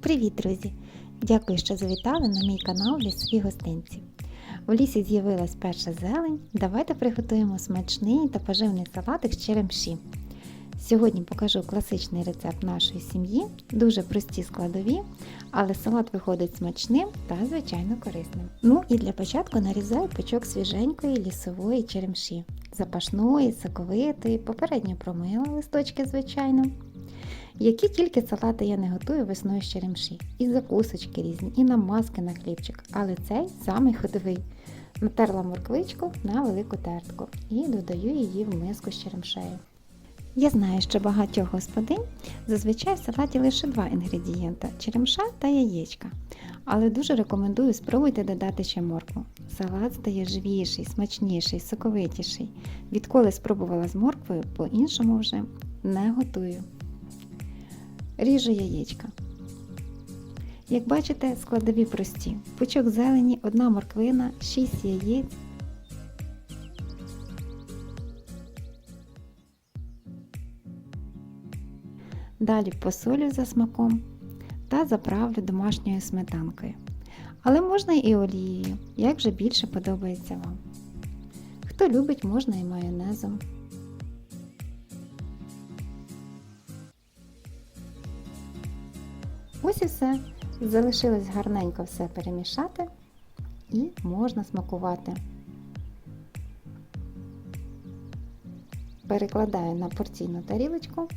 Привіт, друзі! Дякую, що завітали на мій канал Лісові гостинці. У лісі з'явилась перша зелень. Давайте приготуємо смачний та поживний салатик з черемші. Сьогодні покажу класичний рецепт нашої сім'ї, дуже прості складові, але салат виходить смачним та звичайно корисним. Ну і для початку нарізаю пучок свіженької лісової черемші, запашної, соковитої, попередньо промила листочки, звичайно. Які тільки салати я не готую весною з черемші. І закусочки різні, і намазки на хлібчик. Але цей самий ходовий. Натерла морквичку на велику тертку і додаю її в миску з черемшею. Я знаю, що багатьох господинь зазвичай в салаті лише два інгредієнта черемша та яєчка. Але дуже рекомендую спробуйте додати ще моркву. Салат стає живіший, смачніший, соковитіший. Відколи спробувала з морквою, по-іншому вже не готую. Ріжу яєчка. Як бачите, складові прості. Пучок зелені, одна морквина, 6 яєць. Далі посолю за смаком та заправлю домашньою сметанкою. Але можна і олією, як вже більше подобається вам. Хто любить, можна і майонезом. Ось і все. Залишилось гарненько все перемішати і можна смакувати. Перекладаю на порційну тарілочку.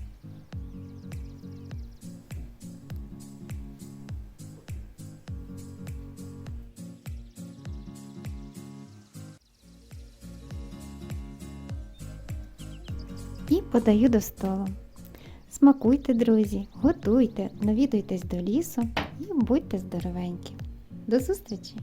І подаю до столу. Смакуйте, друзі, готуйте, навідуйтесь до лісу і будьте здоровенькі. До зустрічі!